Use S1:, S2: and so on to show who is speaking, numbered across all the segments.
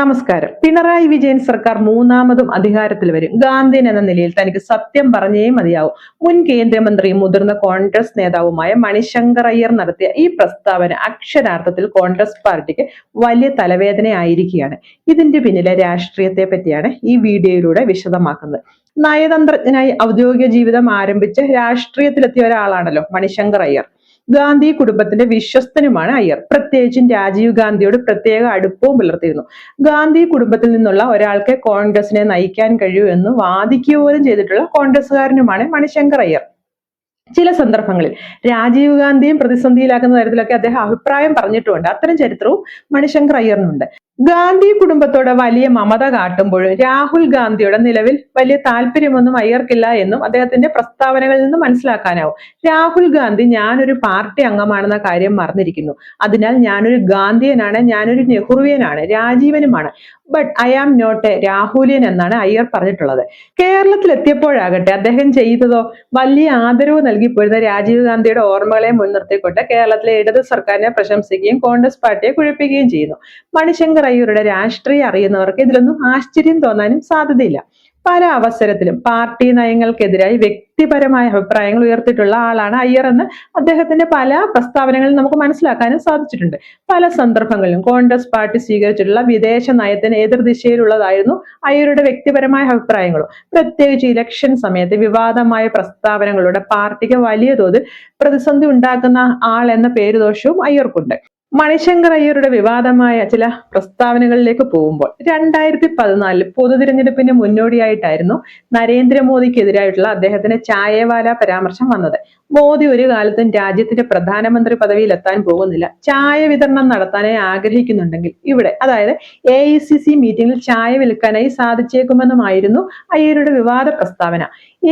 S1: നമസ്കാരം പിണറായി വിജയൻ സർക്കാർ മൂന്നാമതും അധികാരത്തിൽ വരും ഗാന്ധിയൻ എന്ന നിലയിൽ തനിക്ക് സത്യം പറഞ്ഞേ മതിയാവും മുൻ കേന്ദ്രമന്ത്രിയും മുതിർന്ന കോൺഗ്രസ് നേതാവുമായ മണിശങ്കർ അയ്യർ നടത്തിയ ഈ പ്രസ്താവന അക്ഷരാർത്ഥത്തിൽ കോൺഗ്രസ് പാർട്ടിക്ക് വലിയ തലവേദനയായിരിക്കുകയാണ് ഇതിന്റെ പിന്നിലെ രാഷ്ട്രീയത്തെ പറ്റിയാണ് ഈ വീഡിയോയിലൂടെ വിശദമാക്കുന്നത് നയതന്ത്രജ്ഞനായി ഔദ്യോഗിക ജീവിതം ആരംഭിച്ച് രാഷ്ട്രീയത്തിലെത്തിയ ഒരാളാണല്ലോ മണിശങ്കർ അയ്യർ ഗാന്ധി കുടുംബത്തിന്റെ വിശ്വസ്തനുമാണ് അയ്യർ പ്രത്യേകിച്ചും രാജീവ് ഗാന്ധിയോട് പ്രത്യേക അടുപ്പവും പുലർത്തിയിരുന്നു ഗാന്ധി കുടുംബത്തിൽ നിന്നുള്ള ഒരാൾക്ക് കോൺഗ്രസിനെ നയിക്കാൻ കഴിയൂ എന്ന് വാദിക്കുക പോലും ചെയ്തിട്ടുള്ള കോൺഗ്രസ്സുകാരനുമാണ് മണിശങ്കർ അയ്യർ ചില സന്ദർഭങ്ങളിൽ രാജീവ് ഗാന്ധിയും പ്രതിസന്ധിയിലാക്കുന്ന തരത്തിലൊക്കെ അദ്ദേഹം അഭിപ്രായം പറഞ്ഞിട്ടുമുണ്ട് അത്തരം ചരിത്രവും മണിശങ്കർ അയ്യറിനുണ്ട് ഗാന്ധി കുടുംബത്തോട് വലിയ മമത കാട്ടുമ്പോഴും രാഹുൽ ഗാന്ധിയുടെ നിലവിൽ വലിയ താല്പര്യമൊന്നും അയ്യർക്കില്ല എന്നും അദ്ദേഹത്തിന്റെ പ്രസ്താവനകളിൽ നിന്ന് മനസ്സിലാക്കാനാവും രാഹുൽ ഗാന്ധി ഞാനൊരു പാർട്ടി അംഗമാണെന്ന കാര്യം മറന്നിരിക്കുന്നു അതിനാൽ ഞാനൊരു ഗാന്ധിയനാണ് ഞാനൊരു നെഹ്റുവിയനാണ് രാജീവനുമാണ് but I am not a Rahulian എന്നാണ് അയ്യർ പറഞ്ഞിട്ടുള്ളത് കേരളത്തിൽ എത്തിയപ്പോഴാകട്ടെ അദ്ദേഹം ചെയ്തതോ വലിയ ആദരവ് നൽകി പോരുന്ന രാജീവ് ഗാന്ധിയുടെ ഓർമ്മകളെ മുൻനിർത്തിക്കൊണ്ട് കേരളത്തിലെ ഇടത് സർക്കാരിനെ പ്രശംസിക്കുകയും കോൺഗ്രസ് പാർട്ടിയെ കുഴപ്പിക്കുകയും ചെയ്യുന്നു മണിശങ്കർ ഇവരുടെ രാഷ്ട്രീയം അറിയുന്നവർക്ക് ഇതിലൊന്നും ആശ്ചര്യം തോന്നാനും സാധ്യതയില്ല പല അവസരത്തിലും പാർട്ടി നയങ്ങൾക്കെതിരായി വ്യക്തിപരമായ അഭിപ്രായങ്ങൾ ഉയർത്തിയിട്ടുള്ള ആളാണ് അയ്യർ എന്ന് അദ്ദേഹത്തിന്റെ പല പ്രസ്താവനകളും നമുക്ക് മനസ്സിലാക്കാനും സാധിച്ചിട്ടുണ്ട് പല സന്ദർഭങ്ങളിലും കോൺഗ്രസ് പാർട്ടി സ്വീകരിച്ചിട്ടുള്ള വിദേശ നയത്തിന് എതിർ ദിശയിലുള്ളതായിരുന്നു അയ്യരുടെ വ്യക്തിപരമായ അഭിപ്രായങ്ങളും പ്രത്യേകിച്ച് ഇലക്ഷൻ സമയത്ത് വിവാദമായ പ്രസ്താവനകളുടെ പാർട്ടിക്ക് വലിയ തോതിൽ പ്രതിസന്ധി ഉണ്ടാക്കുന്ന ആൾ എന്ന പേരുദോഷവും അയ്യർക്കുണ്ട് മണിശങ്കർ അയ്യരുടെ വിവാദമായ ചില പ്രസ്താവനകളിലേക്ക് പോകുമ്പോൾ രണ്ടായിരത്തി പതിനാലിൽ തിരഞ്ഞെടുപ്പിന് മുന്നോടിയായിട്ടായിരുന്നു നരേന്ദ്രമോദിക്കെതിരായിട്ടുള്ള അദ്ദേഹത്തിന്റെ ചായവാല പരാമർശം വന്നത് മോദി ഒരു കാലത്തും രാജ്യത്തിന്റെ പ്രധാനമന്ത്രി പദവിയിൽ എത്താൻ പോകുന്നില്ല ചായ വിതരണം നടത്താനേ ആഗ്രഹിക്കുന്നുണ്ടെങ്കിൽ ഇവിടെ അതായത് എ ഐ സി സി മീറ്റിംഗിൽ ചായ വിൽക്കാനായി സാധിച്ചേക്കുമെന്നുമായിരുന്നു അയ്യരുടെ വിവാദ പ്രസ്താവന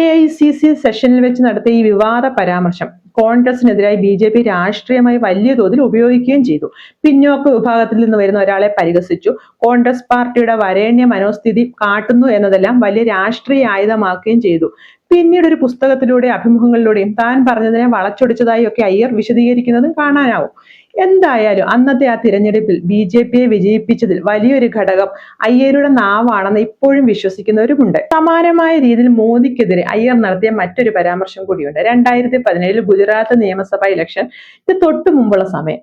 S1: എ ഐ സി സി സെഷനിൽ വെച്ച് നടത്തിയ ഈ വിവാദ പരാമർശം കോൺഗ്രസിനെതിരായി ബി ജെ പി രാഷ്ട്രീയമായി വലിയ തോതിൽ ഉപയോഗിക്കുകയും ചെയ്തു പിന്നോക്ക വിഭാഗത്തിൽ നിന്ന് വരുന്ന ഒരാളെ പരിഹസിച്ചു കോൺഗ്രസ് പാർട്ടിയുടെ വരേണ്യ മനോസ്ഥിതി കാട്ടുന്നു എന്നതെല്ലാം വലിയ രാഷ്ട്രീയ ആയുധമാക്കുകയും ചെയ്തു പിന്നീട് ഒരു പുസ്തകത്തിലൂടെ അഭിമുഖങ്ങളിലൂടെയും താൻ പറഞ്ഞതിനെ വളച്ചൊടിച്ചതായി ഒക്കെ അയ്യർ വിശദീകരിക്കുന്നതും കാണാനാവും എന്തായാലും അന്നത്തെ ആ തിരഞ്ഞെടുപ്പിൽ ബി ജെ പിയെ വിജയിപ്പിച്ചതിൽ വലിയൊരു ഘടകം അയ്യരുടെ നാവാണെന്ന് ഇപ്പോഴും വിശ്വസിക്കുന്നവരുമുണ്ട് സമാനമായ രീതിയിൽ മോദിക്കെതിരെ അയ്യർ നടത്തിയ മറ്റൊരു പരാമർശം കൂടിയുണ്ട് രണ്ടായിരത്തി പതിനേഴിൽ ഗുജറാത്ത് നിയമസഭാ ഇലക്ഷൻ ഇത് തൊട്ടു മുമ്പുള്ള സമയം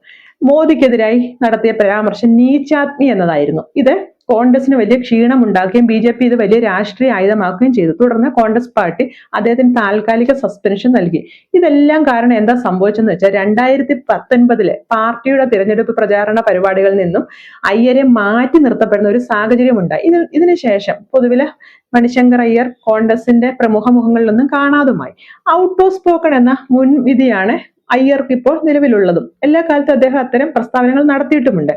S1: മോദിക്കെതിരായി നടത്തിയ പരാമർശം നീച്ചാത്മി എന്നതായിരുന്നു ഇത് കോൺഗ്രസിന് വലിയ ഉണ്ടാക്കുകയും ബി ജെ പി ഇത് വലിയ രാഷ്ട്രീയ ആയുധമാക്കുകയും ചെയ്തു തുടർന്ന് കോൺഗ്രസ് പാർട്ടി അദ്ദേഹത്തിന് താൽക്കാലിക സസ്പെൻഷൻ നൽകി ഇതെല്ലാം കാരണം എന്താ സംഭവിച്ചെന്ന് വെച്ചാൽ രണ്ടായിരത്തി പത്തൊൻപതിലെ പാർട്ടിയുടെ തിരഞ്ഞെടുപ്പ് പ്രചാരണ പരിപാടികളിൽ നിന്നും അയ്യരെ മാറ്റി നിർത്തപ്പെടുന്ന ഒരു സാഹചര്യം ഉണ്ടായി ഇതിന് ഇതിനുശേഷം പൊതുവിലെ മണിശങ്കർ അയ്യർ കോൺഗ്രസിന്റെ പ്രമുഖ മുഖങ്ങളിലൊന്നും കാണാതുമായി ഔട്ട് ഓഫ് സ്പോക്കൺ എന്ന മുൻവിധിയാണ് അയ്യർക്ക് ഇപ്പോൾ നിലവിലുള്ളതും എല്ലാ കാലത്തും അദ്ദേഹം അത്തരം പ്രസ്താവനകൾ നടത്തിയിട്ടുമുണ്ട്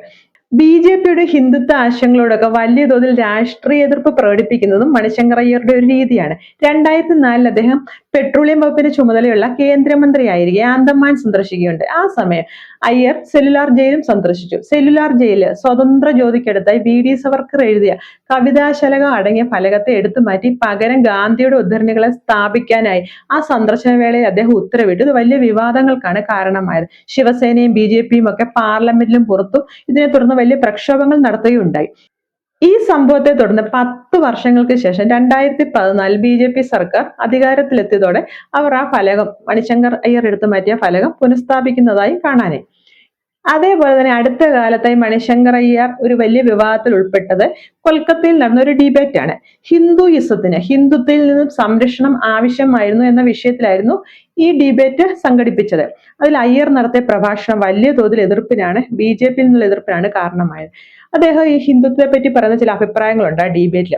S1: ബി ജെ പിയുടെ ഹിന്ദുത്വ ആശയങ്ങളോടൊക്കെ വലിയ തോതിൽ രാഷ്ട്രീയ എതിർപ്പ് പ്രകടിപ്പിക്കുന്നതും മണിശങ്കർ അയ്യരുടെ ഒരു രീതിയാണ് രണ്ടായിരത്തി നാലിൽ അദ്ദേഹം പെട്രോളിയം വകുപ്പിന്റെ ചുമതലയുള്ള കേന്ദ്രമന്ത്രിയായിരിക്കെ ആന്തമാൻ സന്ദർശിക്കുകയുണ്ട് ആ സമയം അയ്യർ സെല്ലുലാർ ജയിലും സന്ദർശിച്ചു സെല്ലുലാർ ജയില് സ്വതന്ത്ര ജ്യോതിക്കടുത്തായി വി ഡി സവർക്കർ എഴുതിയ കവിതാശലക അടങ്ങിയ ഫലകത്തെ എടുത്തു മാറ്റി പകരം ഗാന്ധിയുടെ ഉദ്ധരണികളെ സ്ഥാപിക്കാനായി ആ സന്ദർശന വേളയിൽ അദ്ദേഹം ഉത്തരവിട്ടു ഇത് വലിയ വിവാദങ്ങൾക്കാണ് കാരണമായത് ശിവസേനയും ബി ജെ പിയും ഒക്കെ പാർലമെന്റിലും പുറത്തും ഇതിനെ തുടർന്ന് വലിയ പ്രക്ഷോഭങ്ങൾ നടത്തുകയുണ്ടായി ഈ സംഭവത്തെ തുടർന്ന് പത്ത് വർഷങ്ങൾക്ക് ശേഷം രണ്ടായിരത്തി പതിനാലിൽ ബി ജെ പി സർക്കാർ അധികാരത്തിലെത്തിയതോടെ അവർ ആ ഫലകം മണിശങ്കർ അയ്യർ എടുത്തു മാറ്റിയ ഫലകം പുനഃസ്ഥാപിക്കുന്നതായി കാണാനായി അതേപോലെ തന്നെ അടുത്ത കാലത്തായി മണിശങ്കർ അയ്യർ ഒരു വലിയ വിവാദത്തിൽ ഉൾപ്പെട്ടത് കൊൽക്കത്തയിൽ നടന്ന ഒരു ഡിബേറ്റ് ആണ് ഹിന്ദുയിസത്തിന് ഹിന്ദുത്വത്തിൽ നിന്നും സംരക്ഷണം ആവശ്യമായിരുന്നു എന്ന വിഷയത്തിലായിരുന്നു ഈ ഡിബേറ്റ് സംഘടിപ്പിച്ചത് അതിൽ അയ്യർ നടത്തിയ പ്രഭാഷണം വലിയ തോതിൽ എതിർപ്പിനാണ് ബി ജെ പിയിൽ നിന്നുള്ള എതിർപ്പിനാണ് കാരണമായത് അദ്ദേഹം ഈ ഹിന്ദുത്വത്തെ പറ്റി പറയുന്ന ചില അഭിപ്രായങ്ങളുണ്ട് ആ ഡിബേറ്റിൽ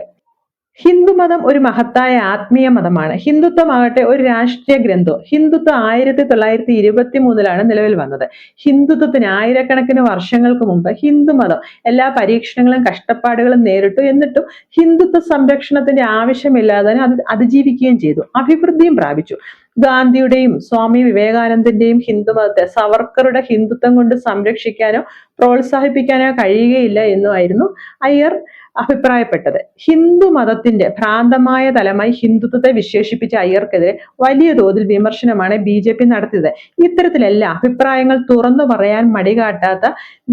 S1: ഹിന്ദുമതം ഒരു മഹത്തായ ആത്മീയ മതമാണ് ഹിന്ദുത്വമാകട്ടെ ഒരു രാഷ്ട്രീയ ഗ്രന്ഥം ഹിന്ദുത്വം ആയിരത്തി തൊള്ളായിരത്തി ഇരുപത്തി മൂന്നിലാണ് നിലവിൽ വന്നത് ഹിന്ദുത്വത്തിന് ആയിരക്കണക്കിന് വർഷങ്ങൾക്ക് മുമ്പ് ഹിന്ദുമതം എല്ലാ പരീക്ഷണങ്ങളും കഷ്ടപ്പാടുകളും നേരിട്ടു എന്നിട്ടും ഹിന്ദുത്വ സംരക്ഷണത്തിന്റെ ആവശ്യമില്ലാതെ അത് അതിജീവിക്കുകയും ചെയ്തു അഭിവൃദ്ധിയും പ്രാപിച്ചു ഗാന്ധിയുടെയും സ്വാമി വിവേകാനന്ദന്റെയും ഹിന്ദുമതത്തെ സവർക്കറുടെ ഹിന്ദുത്വം കൊണ്ട് സംരക്ഷിക്കാനോ പ്രോത്സാഹിപ്പിക്കാനോ കഴിയുകയില്ല എന്നുമായിരുന്നു അയ്യർ അഭിപ്രായപ്പെട്ടത് ഹിന്ദു മതത്തിന്റെ ഭ്രാന്തമായ തലമായി ഹിന്ദുത്വത്തെ വിശേഷിപ്പിച്ച അയ്യർക്കെതിരെ വലിയ തോതിൽ വിമർശനമാണ് ബി ജെ പി നടത്തിയത് ഇത്തരത്തിലെല്ലാം അഭിപ്രായങ്ങൾ തുറന്നു പറയാൻ മടികാട്ടാത്ത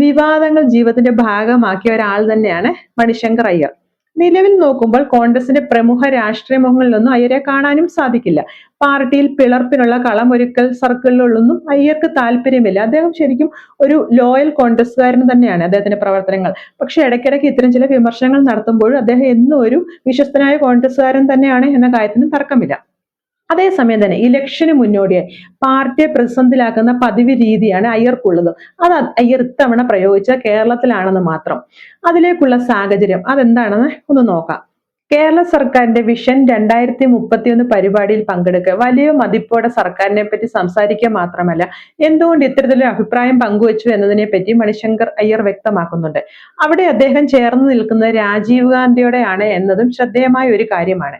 S1: വിവാദങ്ങൾ ജീവിതത്തിന്റെ ഭാഗമാക്കിയ ഒരാൾ തന്നെയാണ് മണിശങ്കർ അയ്യർ നിലവിൽ നോക്കുമ്പോൾ കോൺഗ്രസിന്റെ പ്രമുഖ രാഷ്ട്രീയ മുഖങ്ങളിലൊന്നും അയ്യരെ കാണാനും സാധിക്കില്ല പാർട്ടിയിൽ പിളർപ്പിനുള്ള കളമൊരുക്കൽ സർക്കിളിലുള്ളൊന്നും അയ്യർക്ക് താല്പര്യമില്ല അദ്ദേഹം ശരിക്കും ഒരു ലോയൽ കോൺഗ്രസ്സുകാരൻ തന്നെയാണ് അദ്ദേഹത്തിന്റെ പ്രവർത്തനങ്ങൾ പക്ഷെ ഇടയ്ക്കിടയ്ക്ക് ഇത്തരം ചില വിമർശനങ്ങൾ നടത്തുമ്പോഴും അദ്ദേഹം എന്നും ഒരു വിശ്വസ്തനായ കോൺഗ്രസ്സുകാരൻ തന്നെയാണ് എന്ന കാര്യത്തിന് തർക്കമില്ല അതേസമയം തന്നെ ഇലക്ഷന് മുന്നോടിയായി പാർട്ടിയെ പ്രതിസന്ധിയിലാക്കുന്ന പതിവ് രീതിയാണ് അയ്യർക്കുള്ളത് അത് അയ്യർ ഇത്തവണ പ്രയോഗിച്ച കേരളത്തിലാണെന്ന് മാത്രം അതിലേക്കുള്ള സാഹചര്യം അതെന്താണെന്ന് ഒന്ന് നോക്കാം കേരള സർക്കാരിന്റെ വിഷൻ രണ്ടായിരത്തി ഒന്ന് പരിപാടിയിൽ പങ്കെടുക്കുക വലിയ മതിപ്പോടെ സർക്കാരിനെ പറ്റി സംസാരിക്കുക മാത്രമല്ല എന്തുകൊണ്ട് ഇത്തരത്തിലൊരു അഭിപ്രായം പങ്കുവച്ചു എന്നതിനെ പറ്റി മണിശങ്കർ അയ്യർ വ്യക്തമാക്കുന്നുണ്ട് അവിടെ അദ്ദേഹം ചേർന്ന് നിൽക്കുന്നത് രാജീവ് ഗാന്ധിയോടെയാണ് എന്നതും ശ്രദ്ധേയമായ ഒരു കാര്യമാണ്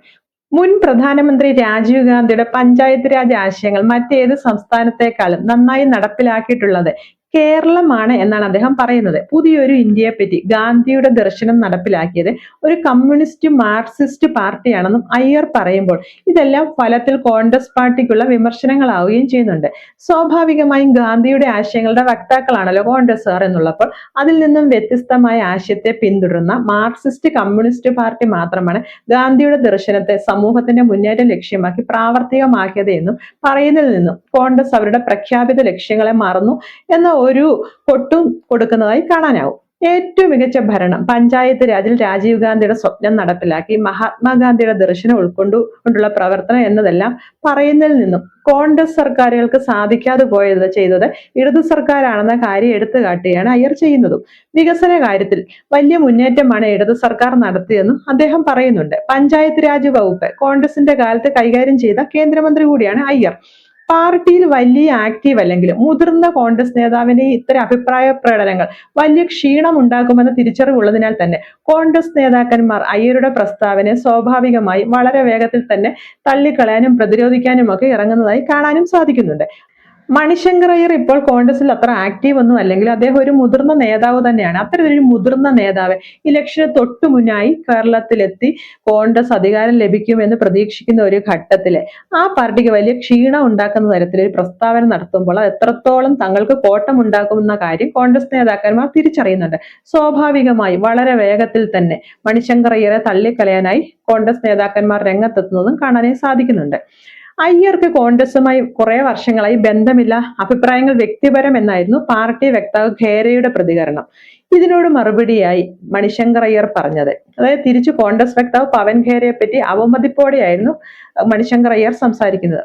S1: മുൻ പ്രധാനമന്ത്രി രാജീവ് ഗാന്ധിയുടെ പഞ്ചായത്ത് രാജ് ആശയങ്ങൾ മറ്റേത് സംസ്ഥാനത്തെക്കാളും നന്നായി നടപ്പിലാക്കിയിട്ടുള്ളത് കേരളമാണ് എന്നാണ് അദ്ദേഹം പറയുന്നത് പുതിയൊരു ഇന്ത്യയെ പറ്റി ഗാന്ധിയുടെ ദർശനം നടപ്പിലാക്കിയത് ഒരു കമ്മ്യൂണിസ്റ്റ് മാർക്സിസ്റ്റ് പാർട്ടിയാണെന്നും അയ്യർ പറയുമ്പോൾ ഇതെല്ലാം ഫലത്തിൽ കോൺഗ്രസ് പാർട്ടിക്കുള്ള വിമർശനങ്ങളാവുകയും ചെയ്യുന്നുണ്ട് സ്വാഭാവികമായും ഗാന്ധിയുടെ ആശയങ്ങളുടെ വക്താക്കളാണല്ലോ കോൺഗ്രസ്സുകാർ എന്നുള്ളപ്പോൾ അതിൽ നിന്നും വ്യത്യസ്തമായ ആശയത്തെ പിന്തുടരുന്ന മാർക്സിസ്റ്റ് കമ്മ്യൂണിസ്റ്റ് പാർട്ടി മാത്രമാണ് ഗാന്ധിയുടെ ദർശനത്തെ സമൂഹത്തിന്റെ മുന്നേറ്റം ലക്ഷ്യമാക്കി പ്രാവർത്തികമാക്കിയത് എന്നും പറയുന്നതിൽ നിന്നും കോൺഗ്രസ് അവരുടെ പ്രഖ്യാപിത ലക്ഷ്യങ്ങളെ മറന്നു എന്ന ഒരു കൊട്ടും കൊടുക്കുന്നതായി കാണാനാവും ഏറ്റവും മികച്ച ഭരണം പഞ്ചായത്ത് രാജിൽ രാജീവ് ഗാന്ധിയുടെ സ്വപ്നം നടപ്പിലാക്കി മഹാത്മാഗാന്ധിയുടെ ദർശനം ഉൾക്കൊണ്ടു കൊണ്ടുള്ള പ്രവർത്തനം എന്നതെല്ലാം പറയുന്നതിൽ നിന്നും കോൺഗ്രസ് സർക്കാരുകൾക്ക് സാധിക്കാതെ പോയത് ചെയ്തത് ഇടതു സർക്കാരാണെന്ന കാര്യം എടുത്തു കാട്ടുകയാണ് അയ്യർ ചെയ്യുന്നതും വികസന കാര്യത്തിൽ വലിയ മുന്നേറ്റമാണ് ഇടതു സർക്കാർ നടത്തിയെന്നും അദ്ദേഹം പറയുന്നുണ്ട് പഞ്ചായത്ത് രാജ് വകുപ്പ് കോൺഗ്രസിന്റെ കാലത്ത് കൈകാര്യം ചെയ്ത കേന്ദ്രമന്ത്രി കൂടിയാണ് അയ്യർ പാർട്ടിയിൽ വലിയ ആക്റ്റീവ് അല്ലെങ്കിലും മുതിർന്ന കോൺഗ്രസ് നേതാവിന്റെ ഇത്തരം അഭിപ്രായ പ്രകടനങ്ങൾ വലിയ ക്ഷീണം ഉണ്ടാക്കുമെന്ന തിരിച്ചറിവുള്ളതിനാൽ തന്നെ കോൺഗ്രസ് നേതാക്കന്മാർ അയ്യരുടെ പ്രസ്താവനയെ സ്വാഭാവികമായി വളരെ വേഗത്തിൽ തന്നെ തള്ളിക്കളയാനും പ്രതിരോധിക്കാനും ഒക്കെ ഇറങ്ങുന്നതായി കാണാനും സാധിക്കുന്നുണ്ട് മണിശങ്കർ അയ്യർ ഇപ്പോൾ കോൺഗ്രസിൽ അത്ര ആക്റ്റീവ് ഒന്നും അല്ലെങ്കിൽ അദ്ദേഹം ഒരു മുതിർന്ന നേതാവ് തന്നെയാണ് അത്തരമൊരു മുതിർന്ന നേതാവ് ഇലക്ഷന് തൊട്ടു മുന്നായി കേരളത്തിലെത്തി കോൺഗ്രസ് അധികാരം ലഭിക്കുമെന്ന് പ്രതീക്ഷിക്കുന്ന ഒരു ഘട്ടത്തിലെ ആ പാർട്ടിക്ക് വലിയ ക്ഷീണം ഉണ്ടാക്കുന്ന തരത്തിൽ ഒരു പ്രസ്താവന നടത്തുമ്പോൾ അത് എത്രത്തോളം തങ്ങൾക്ക് കോട്ടം ഉണ്ടാക്കുമെന്ന കാര്യം കോൺഗ്രസ് നേതാക്കന്മാർ തിരിച്ചറിയുന്നുണ്ട് സ്വാഭാവികമായി വളരെ വേഗത്തിൽ തന്നെ മണിശങ്കർ അയ്യരെ തള്ളിക്കളയാനായി കോൺഗ്രസ് നേതാക്കന്മാർ രംഗത്തെത്തുന്നതും കാണാനേ സാധിക്കുന്നുണ്ട് അയ്യർക്ക് കോൺഗ്രസുമായി കുറെ വർഷങ്ങളായി ബന്ധമില്ല അഭിപ്രായങ്ങൾ വ്യക്തിപരം എന്നായിരുന്നു പാർട്ടി വ്യക്താവ് ഖേരയുടെ പ്രതികരണം ഇതിനോട് മറുപടിയായി മണിശങ്കർ അയ്യർ പറഞ്ഞത് അതായത് തിരിച്ചു കോൺഗ്രസ് വ്യക്താവ് പവൻ ഖേരയെ പറ്റി അവമതിപ്പോടെയായിരുന്നു മണിശങ്കർ അയ്യർ സംസാരിക്കുന്നത്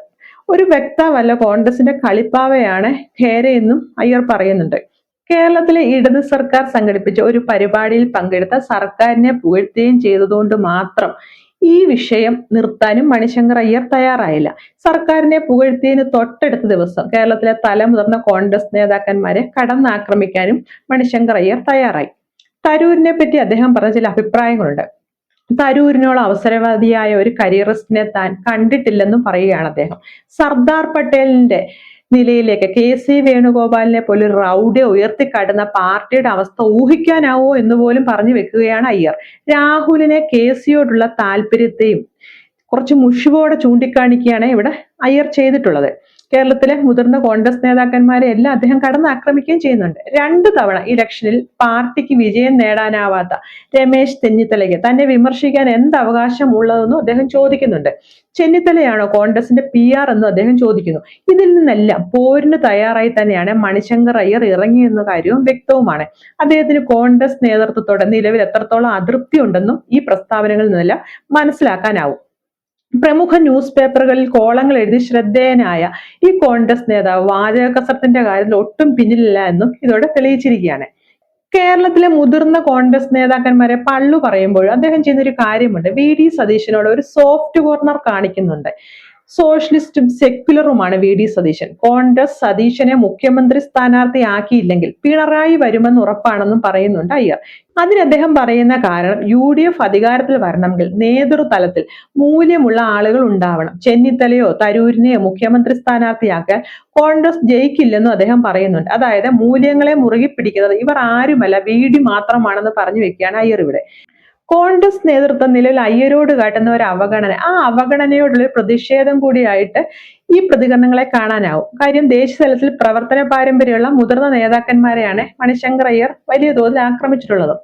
S1: ഒരു വ്യക്താവല്ല കോൺഗ്രസിന്റെ കളിപ്പാവയാണ് ഖേരയെന്നും എന്നും അയ്യർ പറയുന്നുണ്ട് കേരളത്തിലെ ഇടത് സർക്കാർ സംഘടിപ്പിച്ച ഒരു പരിപാടിയിൽ പങ്കെടുത്ത സർക്കാരിനെ പുകഴ്ത്തുകയും ചെയ്തതുകൊണ്ട് മാത്രം ഈ വിഷയം നിർത്താനും മണിശങ്കർ അയ്യർ തയ്യാറായില്ല സർക്കാരിനെ പുകഴ്ത്തിയതിന് തൊട്ടടുത്ത ദിവസം കേരളത്തിലെ തലമുതിർന്ന കോൺഗ്രസ് നേതാക്കന്മാരെ കടന്നാക്രമിക്കാനും മണിശങ്കർ അയ്യർ തയ്യാറായി തരൂരിനെ പറ്റി അദ്ദേഹം പറഞ്ഞ ചില അഭിപ്രായങ്ങളുണ്ട് തരൂരിനോളം അവസരവാദിയായ ഒരു കരിയറിസ്റ്റിനെ താൻ കണ്ടിട്ടില്ലെന്നും പറയുകയാണ് അദ്ദേഹം സർദാർ പട്ടേലിന്റെ നിലയിലേക്ക് കെ സി വേണുഗോപാലിനെ പോലെ റൗഡെ കടന്ന പാർട്ടിയുടെ അവസ്ഥ ഊഹിക്കാനാവോ എന്ന് പോലും പറഞ്ഞു വെക്കുകയാണ് അയ്യർ രാഹുലിനെ കെ സിയോടുള്ള താല്പര്യത്തെയും കുറച്ച് മുഷിവോടെ ചൂണ്ടിക്കാണിക്കുകയാണ് ഇവിടെ അയ്യർ ചെയ്തിട്ടുള്ളത് കേരളത്തിലെ മുതിർന്ന കോൺഗ്രസ് നേതാക്കന്മാരെ എല്ലാം അദ്ദേഹം കടന്ന് ആക്രമിക്കുകയും ചെയ്യുന്നുണ്ട് രണ്ടു തവണ ഇലക്ഷനിൽ പാർട്ടിക്ക് വിജയം നേടാനാവാത്ത രമേശ് ചെന്നിത്തലയ്ക്ക് തന്നെ വിമർശിക്കാൻ എന്ത് അവകാശം ഉള്ളതെന്നും അദ്ദേഹം ചോദിക്കുന്നുണ്ട് ചെന്നിത്തലയാണോ കോൺഗ്രസിന്റെ പി ആർ എന്നും അദ്ദേഹം ചോദിക്കുന്നു ഇതിൽ നിന്നെല്ലാം പോരിന് തയ്യാറായി തന്നെയാണ് മണിശങ്കർ അയ്യർ ഇറങ്ങിയെന്ന കാര്യവും വ്യക്തവുമാണ് അദ്ദേഹത്തിന് കോൺഗ്രസ് നേതൃത്വത്തോടെ നിലവിൽ എത്രത്തോളം അതൃപ്തി ഉണ്ടെന്നും ഈ പ്രസ്താവനകളിൽ നിന്നെല്ലാം മനസ്സിലാക്കാനാവും പ്രമുഖ ന്യൂസ് പേപ്പറുകളിൽ കോളങ്ങൾ എഴുതി ശ്രദ്ധേയനായ ഈ കോൺഗ്രസ് നേതാവ് വാചക കാര്യത്തിൽ ഒട്ടും പിന്നിലില്ല എന്നും ഇതോടെ തെളിയിച്ചിരിക്കുകയാണ് കേരളത്തിലെ മുതിർന്ന കോൺഗ്രസ് നേതാക്കന്മാരെ പള്ളു പറയുമ്പോൾ അദ്ദേഹം ചെയ്യുന്ന ഒരു കാര്യമുണ്ട് വി ഡി സതീശനോട് ഒരു സോഫ്റ്റ് കോർണർ കാണിക്കുന്നുണ്ട് സോഷ്യലിസ്റ്റും സെക്യുലറുമാണ് വി ഡി സതീശൻ കോൺഗ്രസ് സതീശനെ മുഖ്യമന്ത്രി സ്ഥാനാർത്ഥിയാക്കിയില്ലെങ്കിൽ പിണറായി വരുമെന്ന് ഉറപ്പാണെന്നും പറയുന്നുണ്ട് അയ്യർ അതിന് അദ്ദേഹം പറയുന്ന കാരണം യു ഡി എഫ് അധികാരത്തിൽ വരണമെങ്കിൽ നേതൃതലത്തിൽ മൂല്യമുള്ള ആളുകൾ ഉണ്ടാവണം ചെന്നിത്തലയോ തരൂരിനെയോ മുഖ്യമന്ത്രി സ്ഥാനാർത്ഥിയാക്കാൻ കോൺഗ്രസ് ജയിക്കില്ലെന്നും അദ്ദേഹം പറയുന്നുണ്ട് അതായത് മൂല്യങ്ങളെ മുറുകി പിടിക്കുന്നത് ഇവർ ആരുമല്ല വി ഡി മാത്രമാണെന്ന് പറഞ്ഞു വെക്കുകയാണ് അയ്യർ ഇവിടെ കോൺഗ്രസ് നേതൃത്വം നിലവിൽ അയ്യരോട് കാട്ടുന്ന ഒരു അവഗണന ആ അവഗണനയോടുള്ള പ്രതിഷേധം കൂടിയായിട്ട് ഈ പ്രതികരണങ്ങളെ കാണാനാവും കാര്യം ദേശീയ തലത്തിൽ പ്രവർത്തന പാരമ്പര്യമുള്ള മുതിർന്ന നേതാക്കന്മാരെയാണ് മണിശങ്കർ അയ്യർ വലിയ തോതിൽ ആക്രമിച്ചിട്ടുള്ളത്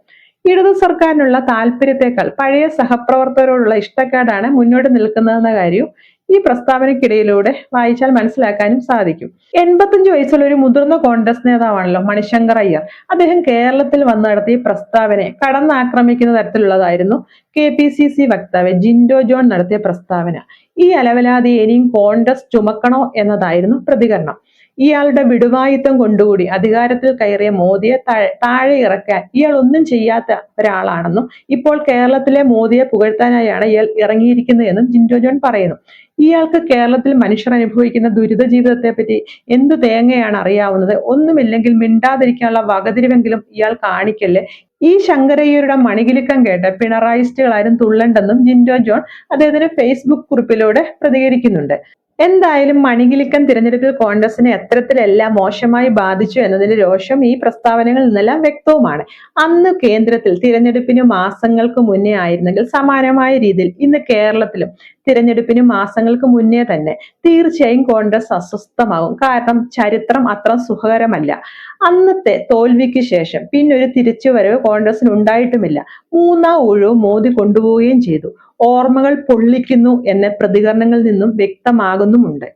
S1: ഇടതു സർക്കാരിനുള്ള താല്പര്യത്തെക്കാൾ പഴയ സഹപ്രവർത്തകരോടുള്ള ഇഷ്ടക്കാടാണ് മുന്നോട്ട് നിൽക്കുന്നതെന്ന കാര്യവും ഈ പ്രസ്താവനയ്ക്കിടയിലൂടെ വായിച്ചാൽ മനസ്സിലാക്കാനും സാധിക്കും എൺപത്തഞ്ചു വയസ്സുള്ള ഒരു മുതിർന്ന കോൺഗ്രസ് നേതാവാണല്ലോ മണിശങ്കർ അയ്യർ അദ്ദേഹം കേരളത്തിൽ വന്ന് നടത്തിയ പ്രസ്താവനയെ കടന്നാക്രമിക്കുന്ന തരത്തിലുള്ളതായിരുന്നു കെ പി സി സി വക്താവ് ജിൻഡോ ജോൺ നടത്തിയ പ്രസ്താവന ഈ അലവലാതി ഇനിയും കോൺഗ്രസ് ചുമക്കണോ എന്നതായിരുന്നു പ്രതികരണം ഇയാളുടെ വിടുവായുത്തം കൊണ്ടുകൂടി അധികാരത്തിൽ കയറിയ മോദിയെ താഴെ ഇറക്കാൻ ഇയാൾ ഒന്നും ചെയ്യാത്ത ഒരാളാണെന്നും ഇപ്പോൾ കേരളത്തിലെ മോദിയെ പുകഴ്ത്താനായാണ് ഇയാൾ ഇറങ്ങിയിരിക്കുന്നതെന്നും ജിൻഡോ ജോൺ പറയുന്നു ഇയാൾക്ക് കേരളത്തിൽ മനുഷ്യർ അനുഭവിക്കുന്ന ദുരിത ജീവിതത്തെ പറ്റി എന്തു തേങ്ങയാണ് അറിയാവുന്നത് ഒന്നുമില്ലെങ്കിൽ മിണ്ടാതിരിക്കാനുള്ള വകതിരിവെങ്കിലും ഇയാൾ കാണിക്കല്ലേ ഈ ശങ്കരയ്യരുടെ മണികിലുക്കം കേട്ട് പിണറായിസ്റ്റുകൾ ആരും തുള്ളണ്ടെന്നും ജിൻഡോ ജോൺ അദ്ദേഹത്തിന്റെ ഫേസ്ബുക്ക് കുറിപ്പിലൂടെ പ്രതികരിക്കുന്നുണ്ട് എന്തായാലും മണികിലിക്കൻ തിരഞ്ഞെടുപ്പ് കോൺഗ്രസിനെ എത്തരത്തിലെല്ലാം മോശമായി ബാധിച്ചു എന്നതിന്റെ രോഷം ഈ പ്രസ്താവനകളിൽ നിന്നെല്ലാം വ്യക്തവുമാണ് അന്ന് കേന്ദ്രത്തിൽ തിരഞ്ഞെടുപ്പിന് മാസങ്ങൾക്ക് മുന്നേ ആയിരുന്നെങ്കിൽ സമാനമായ രീതിയിൽ ഇന്ന് കേരളത്തിലും തിരഞ്ഞെടുപ്പിന് മാസങ്ങൾക്ക് മുന്നേ തന്നെ തീർച്ചയായും കോൺഗ്രസ് അസ്വസ്ഥമാകും കാരണം ചരിത്രം അത്ര സുഖകരമല്ല അന്നത്തെ തോൽവിക്ക് ശേഷം പിന്നൊരു തിരിച്ചുവരവ് കോൺഗ്രസിന് ഉണ്ടായിട്ടുമില്ല മൂന്നാം ഒഴിവ് മോദി കൊണ്ടുപോവുകയും ചെയ്തു ഓർമ്മകൾ പൊള്ളിക്കുന്നു എന്ന പ്രതികരണങ്ങളിൽ നിന്നും വ്യക്തമാകുന്നുമുണ്ട്